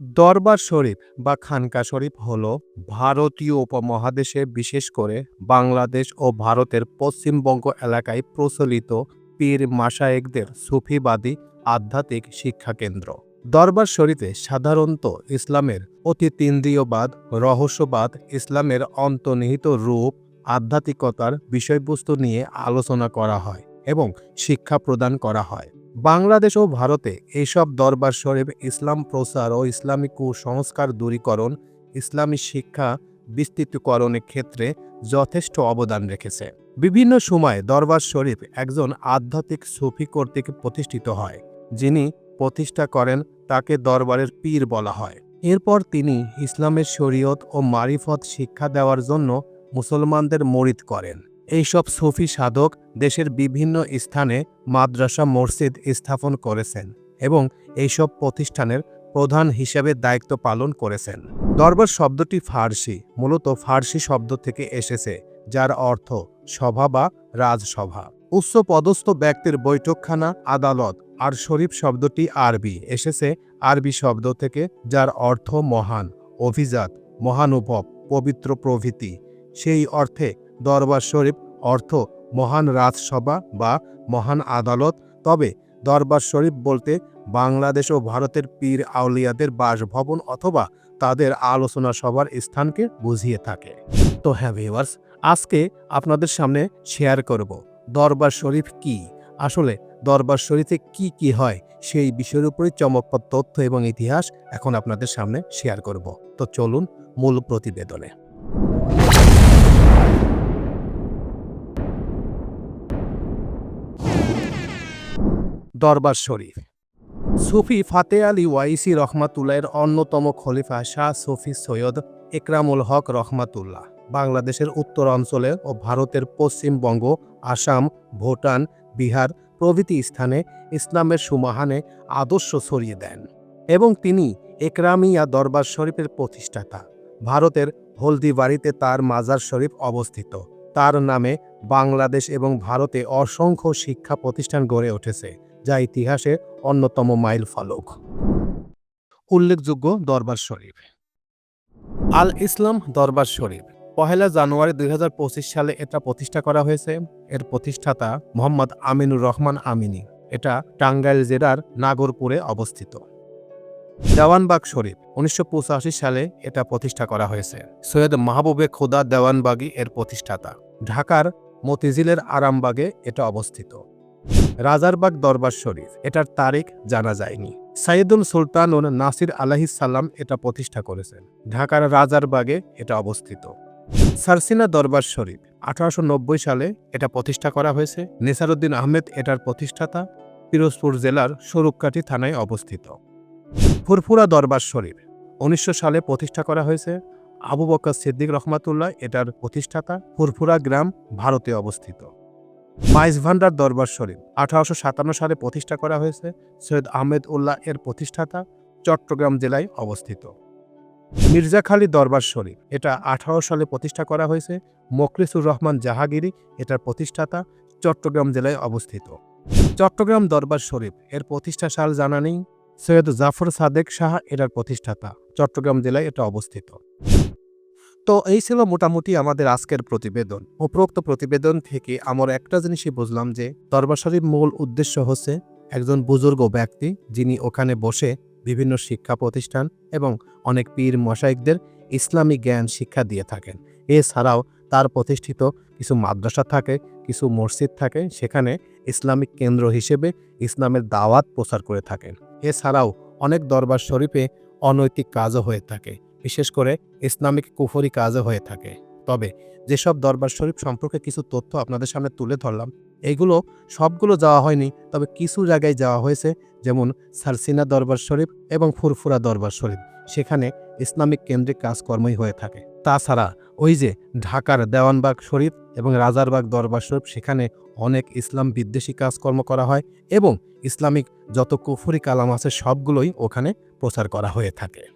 দরবার শরীফ বা খানকা শরীফ হল ভারতীয় উপমহাদেশে, বিশেষ করে বাংলাদেশ ও ভারতের পশ্চিমবঙ্গ এলাকায় প্রচলিত পীর মাসায়েকদের সুফিবাদী আধ্যাত্মিক শিক্ষাকেন্দ্র। দরবার শরীফে সাধারণত ইসলামের অতিতীন্দ্রিয়বাদ, রহস্যবাদ, ইসলামের অন্তর্নিহিত রূপ, আধ্যাত্মিকতার বিষয়বস্তু নিয়ে আলোচনা করা হয় এবং শিক্ষা প্রদান করা হয়। বাংলাদেশ ও ভারতে এইসব দরবার শরীফ ইসলাম প্রচার ও ইসলামী কুসংস্কার দূরীকরণ, ইসলামী শিক্ষা বিস্তৃতকরণের ক্ষেত্রে যথেষ্ট অবদান রেখেছে। বিভিন্ন সময় দরবার শরীফ একজন আধ্যাত্মিক সুফি কর্তৃক প্রতিষ্ঠিত হয়, যিনি প্রতিষ্ঠা করেন তাকে দরবারের পীর বলা হয়। এরপর তিনি ইসলামের শরীয়ত ও মারিফত শিক্ষা দেওয়ার জন্য মুসলমানদের মরিদ করেন। এইসব সুফি সাধক দেশের বিভিন্ন স্থানে মাদ্রাসা মসজিদ স্থাপন করেছেন এবং এইসব প্রতিষ্ঠানের প্রধান হিসাবে দায়িত্ব পালন করেছেন। দরবার শব্দটি ফার্সি, মূলত ফার্সি শব্দ থেকে এসেছে, যার অর্থ সভা বা রাজসভা। উচ্চ পদস্থ ব্যক্তির বৈঠকখানা, আদালত আর শরীফ শব্দটি আরবি, এসেছে আরবি শব্দ থেকে, যার অর্থ মহান, অভিজাত, মহানুভব, পবিত্র প্রভৃতি। সেই অর্থে দরবার শরীফ অর্থ মহান রাজসভা বা মহান আদালত। তবে দরবার শরীফ বলতে বাংলাদেশ ও ভারতের পীর আউলিয়াদের বাসভবন অথবা তাদের আলোচনা সভার স্থানকে বুঝিয়ে থাকে। তো হ্যাঁ ভিউয়ার্স আজকে আপনাদের সামনে শেয়ার করব দরবার শরীফ কি? আসলে দরবার শরীফে কি কি হয় সেই বিষয়ের উপরে চমকপ্রদ তথ্য এবং ইতিহাস এখন আপনাদের সামনে শেয়ার করব। তো চলুন মূল প্রতিবেদনে। দরবার শরীফ। সুফি ফাতে আলী ওয়াইসি রহমাতুল্লাহের অন্যতম খলিফা শাহ সুফি সৈয়দ একরামুল হক রহমাতুল্লাহ, বাংলাদেশের উত্তর অঞ্চলে ও ভারতের পশ্চিমবঙ্গ আসাম, ভুটান, বিহার প্রভৃতি স্থানে ইসলামের সুমাহানে আদর্শ ছড়িয়ে দেন এবং তিনি একরামিয়া দরবার শরীফের প্রতিষ্ঠাতা। ভারতের হলদিবাড়িতে তার মাজার শরীফ অবস্থিত। তার নামে বাংলাদেশ এবং ভারতে অসংখ্য শিক্ষা প্রতিষ্ঠান গড়ে উঠেছে। যা ইতিহাসে অন্যতম মাইল ফলক। উল্লেখযোগ্য দরবার শরীফ। আল ইসলাম দরবার শরীফ, পহেলা জানুয়ারি দুই হাজার পঁচিশ সালে এটা প্রতিষ্ঠা করা হয়েছে। এর প্রতিষ্ঠাতা মোহাম্মদ আমিনুর রহমান আমিনী। এটা টাঙ্গাইল জেলার নাগরপুরে অবস্থিত। দেওয়ানবাগ শরীফ, উনিশশো পঁচাশি সালে এটা প্রতিষ্ঠা করা হয়েছে। সৈয়দ মাহবুবে খোদা দেওয়ানবাগী এর প্রতিষ্ঠাতা। ঢাকার মতিঝিলের আরামবাগে এটা অবস্থিত। রাজারবাগ দরবার শরীফ। এটার তারিখ জানা যায়নি। সাইদুল সুলতান ও নাসির আলাহিস সাল্লাম এটা প্রতিষ্ঠা করেছেন। ঢাকার রাজারবাগে এটা অবস্থিত। সারসিনা দরবার শরীফ, আঠারোশো নব্বই সালে এটা প্রতিষ্ঠা করা হয়েছে। নেসারুদ্দিন আহমেদ এটার প্রতিষ্ঠাতা। পিরোজপুর জেলার স্বরূপকাঠি থানায় অবস্থিত। ফুরফুরা দরবার শরীফ, উনিশশো সালে প্রতিষ্ঠা করা হয়েছে। আবু বকর সিদ্দিক রহমাতুল্লাহ এটার প্রতিষ্ঠাতা। ফুরফুরা গ্রাম ভারতে অবস্থিত। মাইজ ভান্ডার দরবার শরীফ আঠারোশো সাতান্ন সালে প্রতিষ্ঠা করা হয়েছে। সৈয়দ আহমেদ উল্লাহ এর প্রতিষ্ঠাতা চট্টগ্রাম জেলায় অবস্থিত। মির্জাখালী দরবার শরীফ, এটা আঠারো সালে প্রতিষ্ঠা করা হয়েছে। মোখলিসুর রহমান জাহাগিরি এটার প্রতিষ্ঠাতা চট্টগ্রাম জেলায় অবস্থিত। চট্টগ্রাম দরবার শরীফ এর প্রতিষ্ঠা সাল জানা নেই। সৈয়দ জাফর সাদেক শাহ এটার প্রতিষ্ঠাতা চট্টগ্রাম জেলায় এটা অবস্থিত। তো এই ছিল মোটামুটি আমাদের আজকের প্রতিবেদন। উপরোক্ত প্রতিবেদন থেকে আমার একটা জিনিসই বুঝলাম যে দরবার শরীফ মূল উদ্দেশ্য হচ্ছে একজন বুজুর্গ ব্যক্তি যিনি ওখানে বসে বিভিন্ন শিক্ষা প্রতিষ্ঠান এবং অনেক পীর মশাইকদের ইসলামী জ্ঞান শিক্ষা দিয়ে থাকেন। এছাড়াও তার প্রতিষ্ঠিত কিছু মাদ্রাসা থাকে, কিছু মসজিদ থাকে, সেখানে ইসলামিক কেন্দ্র হিসেবে ইসলামের দাওয়াত প্রচার করে থাকেন। এছাড়াও অনেক দরবার শরীফে অনৈতিক কাজও হয়ে থাকে। বিশেষ করে ইসলামিক কুফরি কাজও হয়ে থাকে। তবে যেসব দরবার শরীফ সম্পর্কে কিছু তথ্য আপনাদের সামনে তুলে ধরলাম এইগুলো সবগুলো যাওয়া হয়নি, তবে কিছু জায়গায় যাওয়া হয়েছে, যেমন সারসিনা দরবার শরীফ এবং ফুরফুরা দরবার শরীফ। সেখানে ইসলামিক কেন্দ্রিক কাজকর্মই হয়ে থাকে। তাছাড়া ওই যে ঢাকার দেওয়ানবাগ শরীফ এবং রাজারবাগ দরবার শরীফ, সেখানে অনেক ইসলাম বিদ্বেষী কাজকর্ম করা হয় এবং ইসলামিক যত কুফুরি কালাম আছে, সবগুলোই ওখানে প্রচার করা হয়ে থাকে।